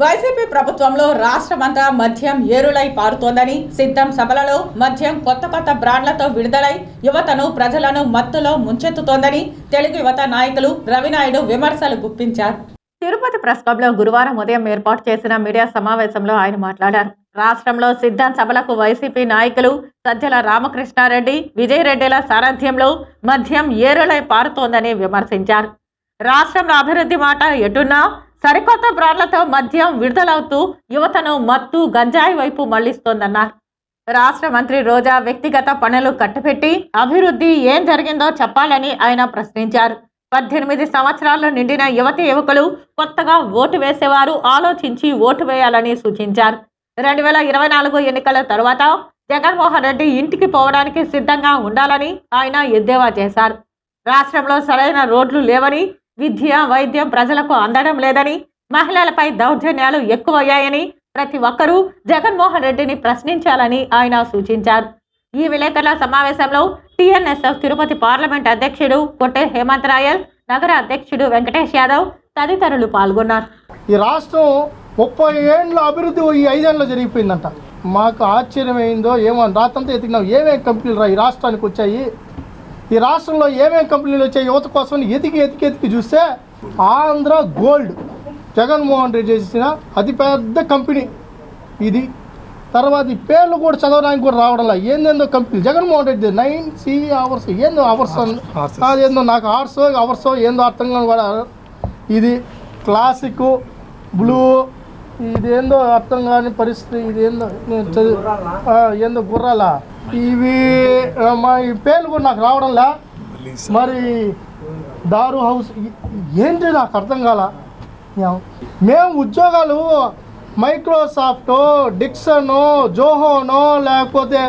YCP ప్రభుత్వంలో రాష్ట్రమంతా మద్యం ఏరులై పారుతోందని సిద్ధం సభలలో మద్యం కొత్త కొత్త బ్రాండ్లతో విడుదలై యువతను ప్రజలను మత్తులో ముంచెత్తుతోందని తెలుగు యువత నాయకులు రవినాయుడు విమర్శలు గుప్పించారు. తిరుపతి ప్రెస్ క్లబ్లో గురువారం ఉదయం ఏర్పాటు చేసిన మీడియా సమావేశంలో ఆయన మాట్లాడారు. రాష్ట్రంలో సిద్ధం సభలకు వైసీపీ నాయకులు సజ్జల రామకృష్ణారెడ్డి విజయరెడ్డిల సారథ్యంలో మద్యం ఏరులై పారుతోందని విమర్శించారు. రాష్ట్రంలో అభివృద్ధి మాట ఎటున్నా సరికొత్త బ్రాండ్లతో మద్యం విడుదలవుతూ యువతను మత్తు గంజాయి వైపు మళ్ళిస్తోందన్నారు. రాష్ట్ర మంత్రి రోజా వ్యక్తిగత పనులు కట్టుపెట్టి అభివృద్ధి ఏం జరిగిందో చెప్పాలని ఆయన ప్రశ్నించారు. పద్దెనిమిది సంవత్సరాలు నిండిన యువతి యువకులు కొత్తగా ఓటు వేసేవారు ఆలోచించి ఓటు వేయాలని సూచించారు. రెండు వేల ఇరవై నాలుగు ఎన్నికల తరువాత జగన్మోహన్ రెడ్డి ఇంటికి పోవడానికి సిద్ధంగా ఉండాలని ఆయన ఎద్దేవా చేశారు. రాష్ట్రంలో సరైన రోడ్లు లేవని విద్య వైద్యం ప్రజలకు అందడం లేదని మహిళలపై దౌర్జన్యాలు ఎక్కువయ్యాయని ప్రతి ఒక్కరూ జగన్మోహన్ రెడ్డిని ప్రశ్నించాలని ఆయన సూచించారు. ఈ విలేకరుల సమావేశంలో టీఎన్ఎస్ఎఫ్ తిరుపతి పార్లమెంట్ అధ్యక్షుడు కొట్టే హేమంత్ రాయల్ నగర అధ్యక్షుడు వెంకటేష్ యాదవ్ తదితరులు పాల్గొన్నారు. ఈ రాష్ట్రం ముప్పై ఏండ్ల అభివృద్ధి ఈ ఐదేళ్ళలో జరిగిపోయిందంట. మాకు ఆశ్చర్యమైందో ఏమో రాత్రంతా ఎతికినాం ఏమేమి కంపెనీలు రా ఈ రాష్ట్రానికి వచ్చాయి? ఈ రాష్ట్రంలో ఏమేమి కంపెనీలు వచ్చాయి? యువత కోసం ఎతికి ఎతికి ఎతికి చూస్తే ఆంధ్ర గోల్డ్. జగన్మోహన్ రెడ్డి చేసిన అతిపెద్ద కంపెనీ ఇది. తర్వాత ఈ పేర్లు కూడా చదవడానికి కూడా రావడం లేదు ఏందేందో company? Jaganmohan Reddy nine C hours. ఏందో అవర్స్ అదేందో నాకు ఆర్ట్స్ అవర్స్ ఏందో అర్థం కాని కూడా ఇది క్లాసిక్ బ్లూ ఇదేందో అర్థం కాని పరిస్థితి ఇదేందో నేను చదివి ఏందో గుర్రాల? ఇవి మా ఈ పేర్లు కూడా నాకు రావడంలా. మరి దారు హౌస్ ఏంటి నాకు అర్థం కాల? మేము ఉద్యోగాలు మైక్రోసాఫ్ట్ డిక్సనో జోహోనో లేకపోతే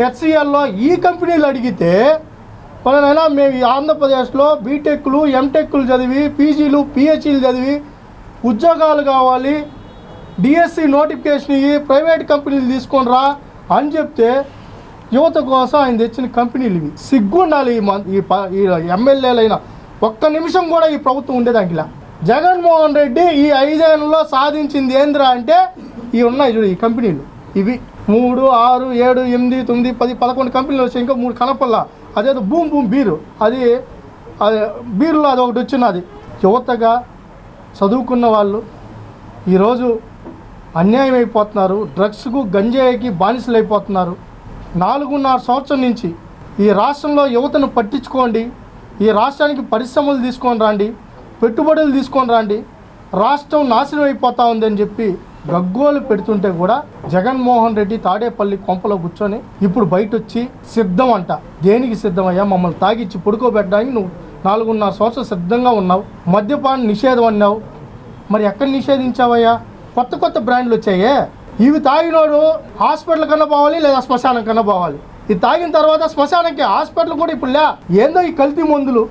హెచ్సిఎల్లో ఈ కంపెనీలు అడిగితే వాళ్ళనైనా మేము ఈ ఆంధ్రప్రదేశ్లో బీటెక్లు ఎంటెక్లు చదివి పీజీలు పిహెచ్ఈలు చదివి ఉద్యోగాలు కావాలి డిఎస్సి నోటిఫికేషన్ ఇవి ప్రైవేట్ కంపెనీలు తీసుకొని రా అని చెప్తే యువత కోసం ఆయన తెచ్చిన కంపెనీలు ఇవి. సిగ్గుండాలి ఈ ఈ ప- ఈ ఎమ్మెల్యేలైనా. ఒక్క నిమిషం కూడా ఈ ప్రభుత్వం ఉండేదానికిలా జగన్మోహన్ రెడ్డి ఈ ఐదేళ్ళలో సాధించింది ఏంద్రా అంటే ఇవి ఉన్నాయి చూడు ఈ కంపెనీలు. ఇవి మూడు ఆరు ఏడు ఎనిమిది తొమ్మిది పది పదకొండు కంపెనీలు వచ్చాయి. ఇంకా మూడు కనపల్లా అదేదో భూమి భూమి బీరు. అది అది బీరులో అది ఒకటి వచ్చినది. యువతగా చదువుకున్న వాళ్ళు ఈరోజు అన్యాయం అయిపోతున్నారు డ్రగ్స్కు గంజాయికి బానిసలు అయిపోతున్నారు నాలుగున్నర సంవత్సరం నుంచి ఈ రాష్ట్రంలో యువతను పట్టించుకోండి. ఈ రాష్ట్రానికి పరిశ్రమలు తీసుకొని రండి పెట్టుబడులు తీసుకొని రండి. రాష్ట్రం నాశనం అయిపోతా ఉందని చెప్పి గగ్గోలు పెడుతుంటే కూడా జగన్మోహన్ రెడ్డి తాడేపల్లి కొంపలో కూర్చొని ఇప్పుడు బయట వచ్చి సిద్ధం అంట. దేనికి సిద్ధమయ్యా? మమ్మల్ని తాగిచ్చి పడుకోబెట్టడానికి నువ్వు నాలుగున్నర సంవత్సరం సిద్ధంగా ఉన్నావు. మద్యపాన నిషేధం అన్నావు. మరి ఎక్కడ నిషేధించావయ్యా? కొత్త కొత్త బ్రాండ్లు వచ్చాయే. ఇవి తాగినోడు హాస్పిటల్ కన్నా పోవాలి లేదా శ్మశానం కన్నా పోవాలి. ఇది తాగిన తర్వాత శ్మశానంకి హాస్పిటల్ కూడా ఇప్పుడు లే. ఏందో ఈ కల్తీ మందులు.